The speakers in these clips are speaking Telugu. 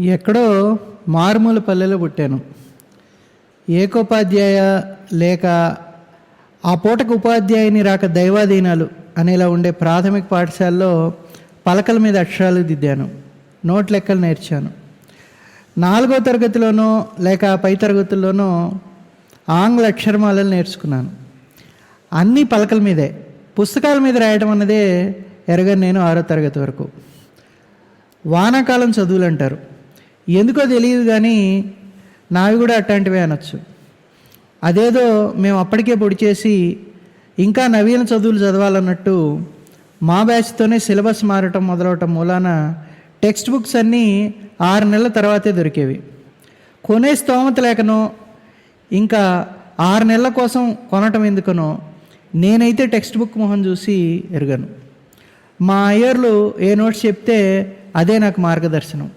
ఎక్కడో మారుమూల పల్లెలో పుట్టాను. ఏకోపాధ్యాయ లేక ఆ పూటకు ఉపాధ్యాయుని రాక దైవాధీనాలు అనేలా ఉండే ప్రాథమిక పాఠశాలలో పలకల మీద అక్షరాలు దిద్దాను. నోట్ లెక్కలు నేర్చాను. నాలుగో తరగతిలోనో లేక పై తరగతుల్లోనో ఆంగ్ల అక్షరమాలలు నేర్చుకున్నాను. అన్నీ పలకల మీదే పుస్తకాల మీద రాయడం అన్నదే ఎరగని నేను ఆరో తరగతి వరకు. వానాకాలం చదువులు అంటారు ఎందుకో తెలియదు కానీ నావి కూడా అట్లాంటివే అనొచ్చు. అదేదో మేము అప్పటికే పొడి చేసి ఇంకా నవీన చదువులు చదవాలన్నట్టు మా బ్యాచ్తోనే సిలబస్ మారటం మొదలవటం మూలాన టెక్స్ట్ బుక్స్ అన్నీ ఆరు నెలల తర్వాతే దొరికేవి. కొనే స్తోమత లేకనో ఇంకా ఆరు నెలల కోసం కొనటం ఎందుకనో నేనైతే టెక్స్ట్ బుక్ మొహం చూసి ఎరగను. మా అయ్యర్లు ఏ నోట్స్ చెప్తే అదే నాకు మార్గదర్శనం.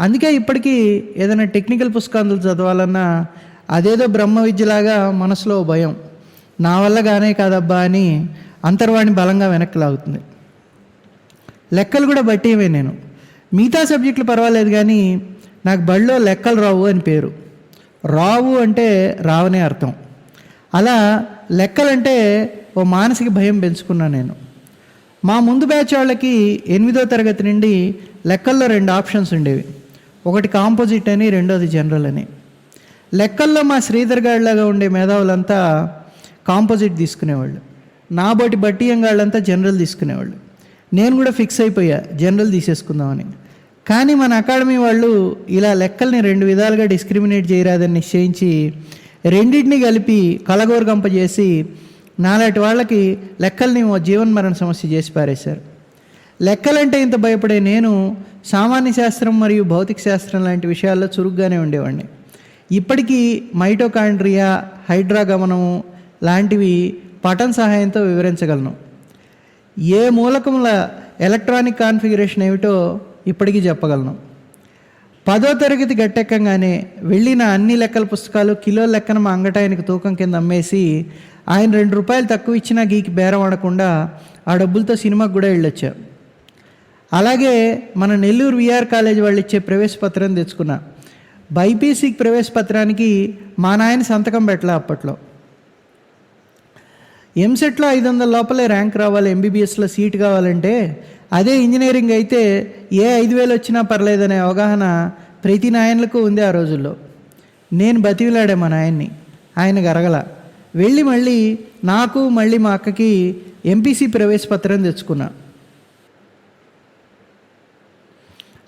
అందుకే ఇప్పటికీ ఏదైనా టెక్నికల్ పుస్తకాలు చదవాలన్నా అదేదో బ్రహ్మ విద్యలాగా మనసులో ఓ భయం. నా వల్ల గానే కాదబ్బా అని అంతర్వాణి బలంగా వెనక్కి లాగుతుంది. లెక్కలు కూడా బట్టేవే నేను. మిగతా సబ్జెక్టులు పర్వాలేదు కానీ నాకు బడిలో లెక్కలు రావు అని పేరు. రావు అంటే రావనే అర్థం. అలా లెక్కలంటే ఓ మానసిక భయం పెంచుకున్నాను నేను. మా ముందు బ్యాచ్ వాళ్ళకి ఎనిమిదో తరగతి నుండి లెక్కల్లో రెండు ఆప్షన్స్ ఉండేవి. ఒకటి కాంపోజిట్ అని రెండోది జనరల్ అని. లెక్కల్లో మా శ్రీధర్ గారిలాగా ఉండే మేధావులంతా కాంపోజిట్ తీసుకునేవాళ్ళు. నా బట్టి బట్టియం గాళ్ళంతా జనరల్ తీసుకునేవాళ్ళు. నేను కూడా ఫిక్స్ అయిపోయా జనరల్ తీసేసుకుందామని. కానీ మన అకాడమీ వాళ్ళు ఇలా లెక్కల్ని రెండు విధాలుగా డిస్క్రిమినేట్ చేయరాదని నిశ్చయించి రెండింటిని కలిపి కలగోరగంప చేసి నాలాంటి వాళ్ళకి లెక్కల్ని ఓ జీవన్మరణ సమస్య చేసి పారేశారు. లెక్కలంటే ఇంత భయపడే నేను సామాన్య శాస్త్రం మరియు భౌతిక శాస్త్రం లాంటి విషయాల్లో చురుగ్గానే ఉండేవాడిని. ఇప్పటికీ మైటోకాండ్రియా హైడ్రాగమనము లాంటివి పటం సహాయంతో వివరించగలను. ఏ మూలకముల ఎలక్ట్రానిక్ కాన్ఫిగరేషన్ ఏమిటో ఇప్పటికీ చెప్పగలను. పదో తరగతి గట్టెక్కంగానే వెళ్ళిన అన్ని లెక్కల పుస్తకాలు కిలో లెక్కన మా అంగటాయనికి తూకం కింద అమ్మేసి ఆయన రెండు రూపాయలు తక్కువ ఇచ్చినా గీకి బేరం ఆడకుండా ఆ డబ్బులతో సినిమాకి కూడా వెళ్ళొచ్చా. అలాగే మన నెల్లూరు విఆర్ కాలేజ్ వాళ్ళు ఇచ్చే ప్రవేశ పత్రం తెచ్చుకున్నా. బైపీసీకి ప్రవేశ పత్రానికి మా నాయన సంతకం పెట్టలే అప్పట్లో. ఎంసెట్లో ఐదు వందల లోపలే ర్యాంక్ రావాలి ఎంబీబీఎస్లో సీట్ కావాలంటే అదే ఇంజనీరింగ్ అయితే ఏ ఐదు వేలు వచ్చినా పర్లేదనే అవగాహన ప్రతి నాయనలకు ఉంది ఆ రోజుల్లో. నేను బతివిలాడే మా నాయన్ని ఆయన గరగల వెళ్ళి మళ్ళీ నాకు మళ్ళీ మా అక్కకి ఎంపీసీ ప్రవేశ పత్రం తెచ్చుకున్నా.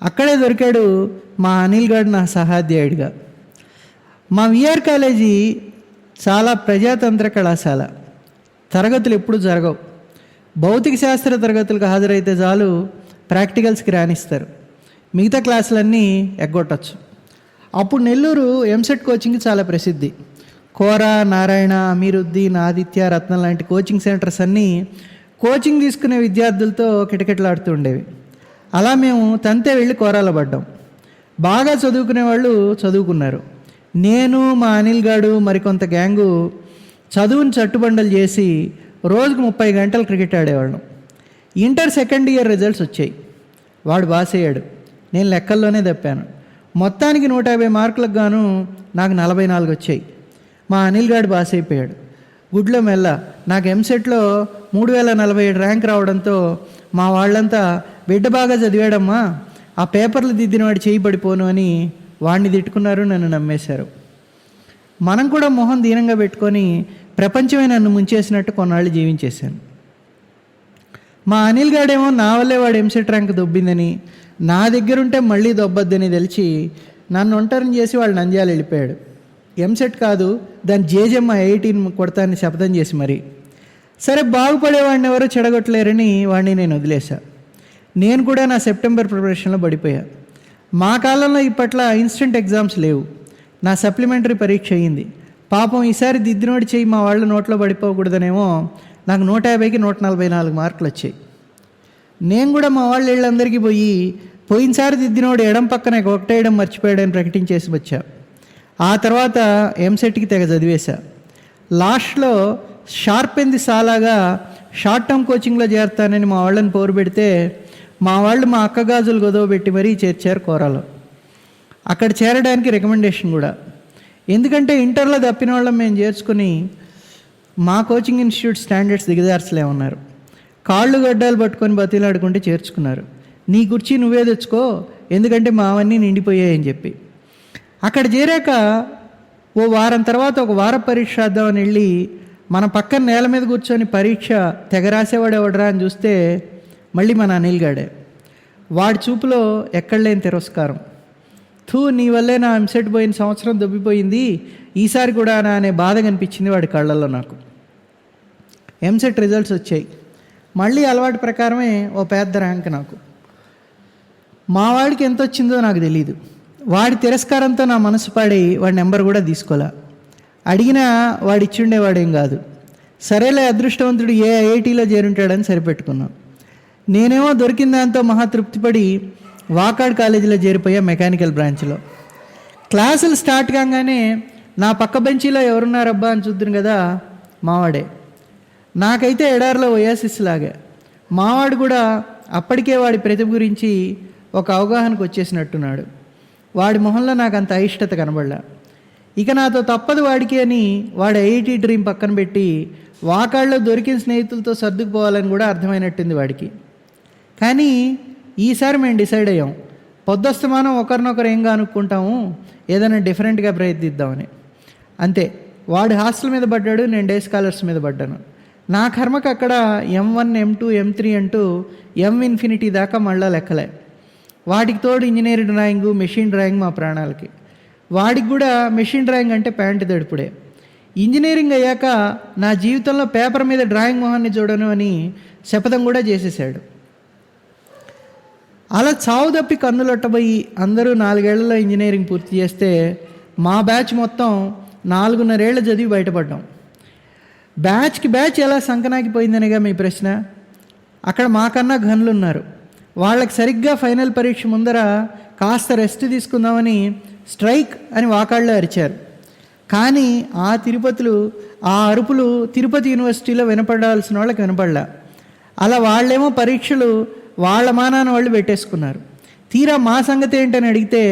అక్కడే దొరికాడు మా అనిల్ గడ్ నా సహాధ్యాయుడిగా. మా విఆర్ కాలేజీ చాలా ప్రజాతంత్ర కళాశాల. తరగతులు ఎప్పుడు జరగవు. భౌతిక శాస్త్ర తరగతులకు హాజరైతే చాలు ప్రాక్టికల్స్కి రాణిస్తారు. మిగతా క్లాసులన్నీ ఎగ్గొట్టచ్చు. అప్పుడు నెల్లూరు ఎంసెట్ కోచింగ్ చాలా ప్రసిద్ధి. కోర నారాయణ అమీరుద్దీన్ ఆదిత్య రత్నం లాంటి కోచింగ్ సెంటర్స్ అన్నీ కోచింగ్ తీసుకునే విద్యార్థులతో కిటకిటలాడుతూ ఉండేవి. అలా మేము తంతే వెళ్ళి కోరాల పడ్డాం. బాగా చదువుకునే వాళ్ళు చదువుకున్నారు. నేను మా అనిల్ గాడు మరికొంత గ్యాంగు చదువుని చట్టుబండలు చేసి రోజుకు ముప్పై గంటలు క్రికెట్ ఆడేవాళ్ళం. ఇంటర్ సెకండ్ ఇయర్ రిజల్ట్స్ వచ్చాయి. వాడు పాస్ అయ్యాడు నేను లెక్కల్లోనే తప్పాను మొత్తానికి నూట యాభై మార్కులకు గాను నాకు నలభై నాలుగు వచ్చాయి. మా అనిల్ గాడు పాస్ అయిపోయాడు గుడ్లో మెల్ల నాకు ఎంసెట్లో మూడు వేల నలభై ఏడు ర్యాంక్ రావడంతో మా వాళ్ళంతా బిడ్డ బాగా చదివాడమ్మా. ఆ పేపర్లు దిద్దిన వాడు చేయి పడిపోను అని వాడిని తిట్టుకున్నారు నన్ను నమ్మేశారు. మనం కూడా మొహం దీనంగా పెట్టుకొని ప్రపంచమే నన్ను ముంచేసినట్టు కొన్నాళ్ళు జీవించేశాను. మా అనిల్ గాడేమో నా వల్లే వాడు ఎంసెట్ ర్యాంక్ దొబ్బిందని నా దగ్గరుంటే మళ్ళీ దొబ్బద్దని తెలిసి నన్ను ఒంటరిని చేసి వాళ్ళు నంద్యాలు వెళ్ళిపోయాడు. ఎంసెట్ కాదు దాని జేజమ్మ ఎయిటీన్ కొడతాన్ని శపథం చేసి మరి. సరే బాగుపడేవాడిని ఎవరో చెడగొట్టలేరని వాడిని నేను వదిలేశాను నేను కూడా నా సెప్టెంబర్ ప్రిపరేషన్లో పడిపోయా. మా కాలంలో ఇప్పట్ల ఇన్స్టెంట్ ఎగ్జామ్స్ లేవు. నా సప్లిమెంటరీ పరీక్ష అయ్యింది పాపం ఈసారి దిద్దినోడి చేయి మా వాళ్ళ నోట్లో పడిపోకూడదనేమో నాకు నూట యాభైకి నూట నలభై నాలుగు మార్కులు వచ్చాయి. నేను కూడా మా వాళ్ళు వీళ్ళందరికీ పోయి పోయినసారి దిద్దినోడు ఎడం పక్కన ఒకటేయడం మర్చిపోయాడని ప్రకటించేసి వచ్చా. ఆ తర్వాత ఎంసెట్కి తెగ చదివేశా. లాస్ట్లో షార్ప్ ఎంది సాలాగా షార్ట్ టర్మ్ కోచింగ్లో చేరతానని మా వాళ్ళని పోరు పెడితే మా వాళ్ళు మా అక్క గాజులు గొదవ పెట్టి మరీ చేర్చారు కోరాలో. అక్కడ చేరడానికి రికమెండేషన్ కూడా. ఎందుకంటే ఇంటర్లో తప్పిన వాళ్ళం మేము చేర్చుకుని మా కోచింగ్ ఇన్స్టిట్యూట్ స్టాండర్డ్స్ దిగజార్చలేమన్నారు కాళ్ళు గడ్డాలు పట్టుకొని బతిలాడుకుంటే చేర్చుకున్నారు. నీ కుర్చీ నువ్వే తెచ్చుకో ఎందుకంటే మావన్నీ నిండిపోయాయని చెప్పి. అక్కడ చేరాక ఓ వారం తర్వాత ఒక వార పరీక్ష వద్దామని వెళ్ళి మన పక్కన నేల మీద కూర్చొని పరీక్ష తెగరాసేవాడు ఎవడరా అని చూస్తే మళ్ళీ మన అనిల్ గాడే. వాడి చూపులో ఎక్కడలేని తిరస్కారం. థూ నీ వల్లే నా ఎంసెట్ పోయిన సంవత్సరం దొబ్బిపోయింది. ఈసారి కూడా నా అనే బాధ కనిపించింది వాడి కళ్ళల్లో నాకు. ఎంసెట్ రిజల్ట్స్ వచ్చాయి. మళ్ళీ అలవాటు ప్రకారమే ఓ పెద్ద ర్యాంక్ నాకు. మా వాడికి ఎంత వచ్చిందో నాకు తెలియదు వాడి తిరస్కారంతో నా మనసు పాడి వాడి నెంబర్ కూడా తీసుకోలే. అడిగినా వాడిచ్చుండేవాడేం కాదు. సరేలే అదృష్టవంతుడు ఏ ఐఐటీలో చేరుంటాడని సరిపెట్టుకున్నాం. నేనేమో దొరికిన దాంతో మహా తృప్తిపడి వాకాడ్ కాలేజీలో చేరిపోయా మెకానికల్ బ్రాంచ్లో. క్లాసులు స్టార్ట్ కాగానే నా పక్క బెంచీలో ఎవరున్నారబ్బా అని చూద్దును కదా మావాడే. నాకైతే ఎడారిలో ఒయాసిస్ లాగా. మావాడు కూడా అప్పటికే వాడి ప్రతిభ గురించి ఒక అవగాహనకు వచ్చేసినట్టున్నాడు. వాడి మొహంలో నాకు అంత అయిష్టత కనబడలా. ఇక నాతో తప్పదు వాడికి అని వాడు ఐఐటి డ్రీమ్ పక్కన పెట్టి వాకాళ్ళలో దొరికిన స్నేహితులతో సర్దుకుపోవాలని కూడా అర్థమైనట్టుంది వాడికి. కానీ ఈసారి మేము డిసైడ్ అయ్యాం. పొద్దస్తమానం ఒకరినొకరు ఏం అనుకుంటాము ఏదైనా డిఫరెంట్గా ప్రయత్నిద్దామని. అంతే. వాడు హాస్టల్ మీద పడ్డాడు నేను డే స్కాలర్స్ మీద పడ్డాను. నా కర్మకు అక్కడ M one M two M three అంటూ ఎం ఇన్ఫినిటీ దాకా మళ్ళా లెక్కలే. వాటికి తోడు ఇంజనీరింగ్ డ్రాయింగ్ మెషిన్ డ్రాయింగ్ మా ప్రాణాలకి. వాడికి కూడా మెషిన్ డ్రాయింగ్ అంటే ప్యాంటు దడుపుడే. ఇంజనీరింగ్ అయ్యాక నా జీవితంలో పేపర్ మీద డ్రాయింగ్ మొహాన్ని చూడను అని శపథం కూడా చేసేసాడు అలా చావు తప్పి కన్నులొట్టబోయి అందరూ నాలుగేళ్ళలో ఇంజనీరింగ్ పూర్తి చేస్తే మా బ్యాచ్ మొత్తం నాలుగున్నరేళ్ళ చదివి బయటపడ్డాం. బ్యాచ్కి బ్యాచ్ ఎలా సంకనాకిపోయిందనేగా మీ ప్రశ్న? అక్కడ మాకన్నా గన్లు ఉన్నారు వాళ్ళకి సరిగ్గా ఫైనల్ పరీక్ష ముందర కాస్త రెస్ట్ తీసుకుందామని స్ట్రైక్ అని వాకాళ్ళు అరిచారు. కానీ ఆ తిరుపతులు ఆ అరుపులు తిరుపతి యూనివర్సిటీలో వినపడాల్సిన వాళ్ళకి వినపడలా. అలా వాళ్ళేమో పరీక్షలు వాళ్ళ మానాన వాళ్ళు పెట్టేసుకున్నారు. తీరా మా సంగతి ఏంటని అడిగితే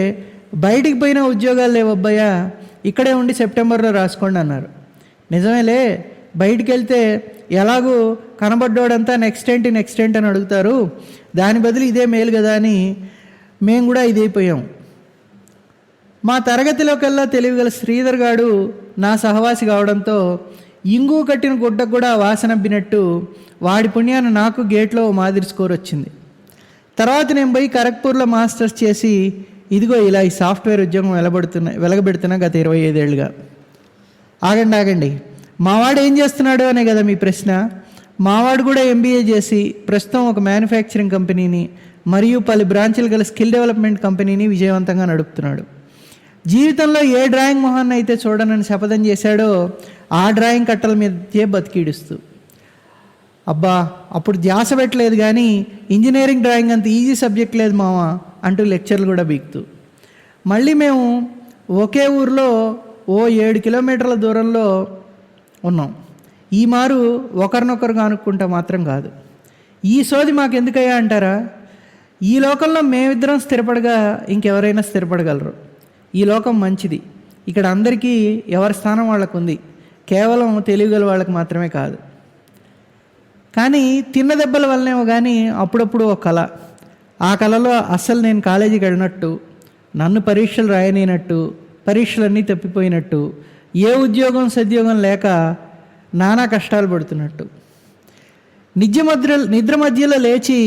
బయటికి పోయిన ఉద్యోగాలు లేవబ్బయ్యా ఇక్కడే ఉండి సెప్టెంబర్లో రాసుకోండి అన్నారు. నిజమేలే బయటికి వెళ్తే ఎలాగూ కనబడ్డోడంతా నెక్స్ట్ ఏంటి నెక్స్ట్ ఏంటి అని అడుగుతారు. దాని బదులు ఇదే మేలు కదా అని మేము కూడా ఇదైపోయాం. మా తరగతిలో కల్లా తెలివిగల శ్రీధర్ గాడు నా సహవాసి కావడంతో ఇంగు కట్టిన గుడ్డకు కూడా వాసనబ్బినట్టు వాడి పుణ్యాన్ని నాకు గేట్లో మాదిరి స్కోర్ వచ్చింది. తర్వాత నేను పోయి ఖరగ్పూర్లో మాస్టర్స్ చేసి ఇదిగో ఇలా ఈ సాఫ్ట్వేర్ ఉద్యోగం వెలబడుతున్నా వెలగబెడుతున్నా గత ఇరవై ఐదేళ్ళుగా. ఆగండి ఆగండి. మావాడు ఏం చేస్తున్నాడు అనే కదా మీ ప్రశ్న? మావాడు కూడా ఎంబీఏ చేసి ప్రస్తుతం ఒక మ్యానుఫ్యాక్చరింగ్ కంపెనీని మరియు పలు బ్రాంచులు గల స్కిల్ డెవలప్మెంట్ కంపెనీని విజయవంతంగా నడుపుతున్నాడు. జీవితంలో ఏ డ్రాయింగ్ మొహాన్ని అయితే చూడనని శపథం చేశాడో ఆ డ్రాయింగ్ కట్టల మీదే బతికిడుస్తూ. అబ్బా అప్పుడు ధ్యాస పెట్టలేదు కానీ ఇంజనీరింగ్ డ్రాయింగ్ అంత ఈజీ సబ్జెక్ట్ లేదు మామ అంటూ లెక్చర్లు కూడా బీక్తూ. మళ్ళీ మేము ఒకే ఊర్లో ఓ ఏడు కిలోమీటర్ల దూరంలో ఉన్నాం. ఈ మారు ఒకరినొకరు కానుక్కుంటే మాత్రం కాదు. ఈ సోది మాకు ఎందుకయ్యా అంటారా? ఈ లోకంలో మేమిద్దరం స్థిరపడగా ఇంకెవరైనా స్థిరపడగలరు. ఈ లోకం మంచిది. ఇక్కడ అందరికీ ఎవరి స్థానం వాళ్ళకు ఉంది కేవలం తెలివిగల వాళ్ళకి మాత్రమే కాదు. కానీ తిన్న దెబ్బల వల్లనేమో కానీ అప్పుడప్పుడు ఒక కళ ఆ కళలో అసలు నేను కాలేజీకి వెళ్ళినట్టు నన్ను పరీక్షలు రాయనీనట్టు పరీక్షలన్నీ తప్పిపోయినట్టు ఏ ఉద్యోగం సద్యోగం లేక నానా కష్టాలు పడుతున్నట్టు. నిద్ర మధ్య నిద్ర మధ్యలో లేచి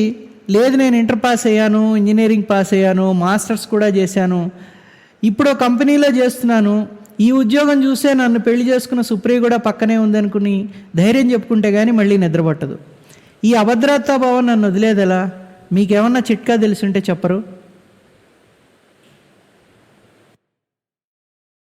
లేదు నేను ఇంటర్ పాస్ అయ్యాను ఇంజనీరింగ్ పాస్ అయ్యాను మాస్టర్స్ కూడా చేశాను ఇప్పుడు కంపెనీలో చేస్తున్నాను ఈ ఉద్యోగం చూసే నన్ను పెళ్ళి చేసుకున్న సుప్రియ కూడా పక్కనే ఉందనుకుని ధైర్యం చెప్పుకుంటే కానీ మళ్ళీ నిద్రపట్టదు. ఈ అభద్రతా భావం నన్ను వదిలేదెలా? మీకేమన్నా చిట్కా తెలుసుంటే చెప్పరు?